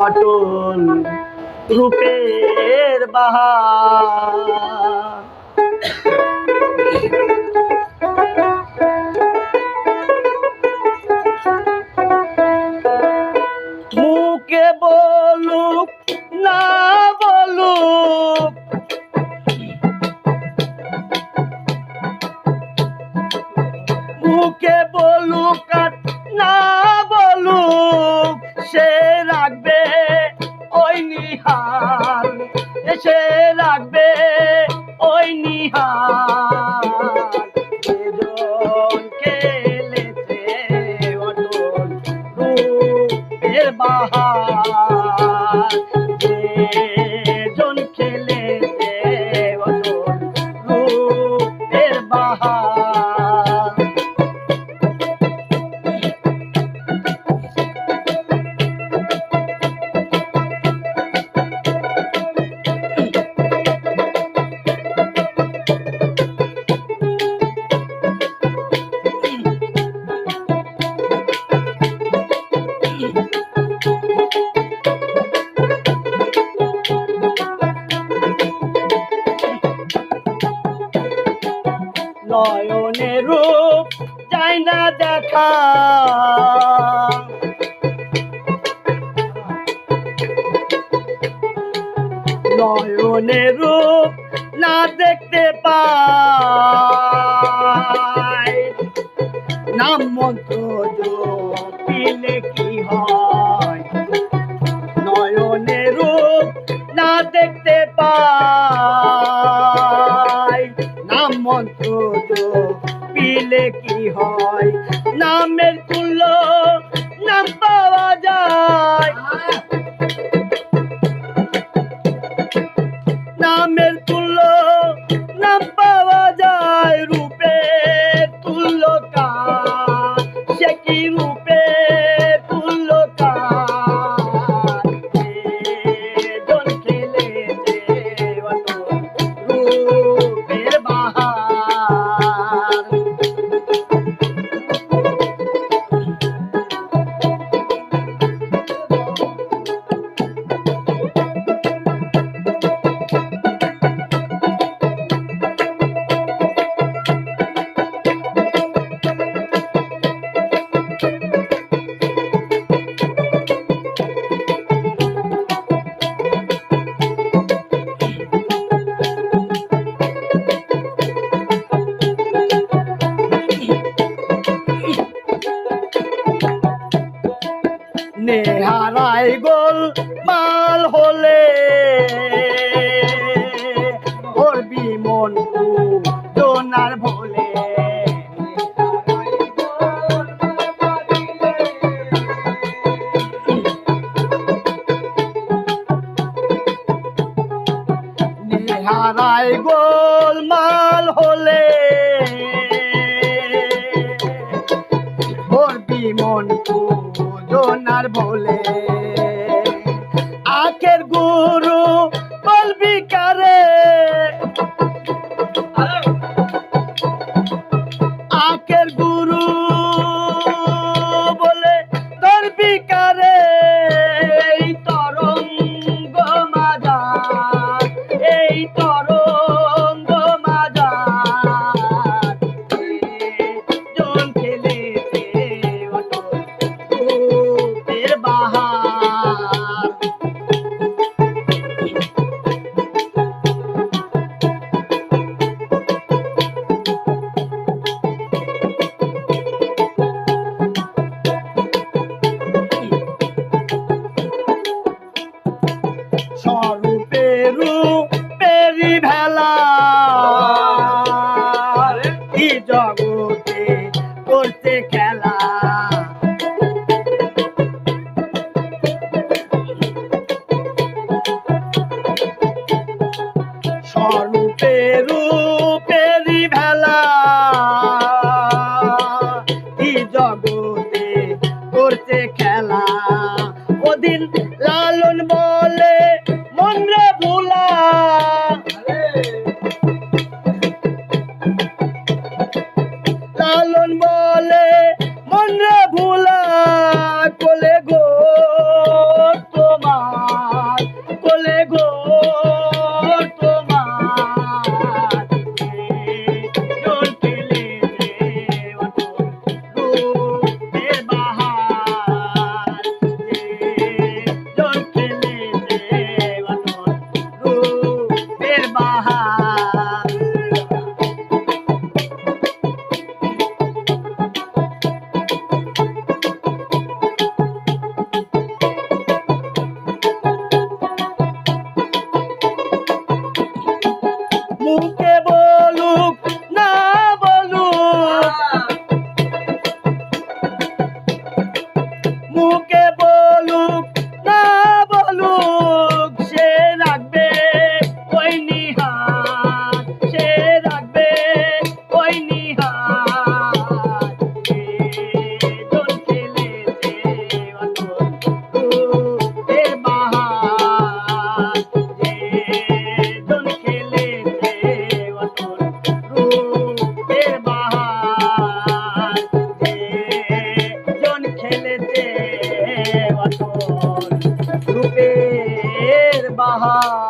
অটল রূপের বাহার। সে রাখবে ওই নিহার। খেলেছে অটল রূপের বাহার। নয়নের রূপ যায় না দেখা। নয়নের রূপ না দেখতে পাই। নাম মন্ত্র জপিলে কি হয়? নেহারাই গোল মাল হলে। ওর বিমন জোনার ভোলে। নেহারাই গোল মাল হলে। বলবি কারে লালন বলে। Maha.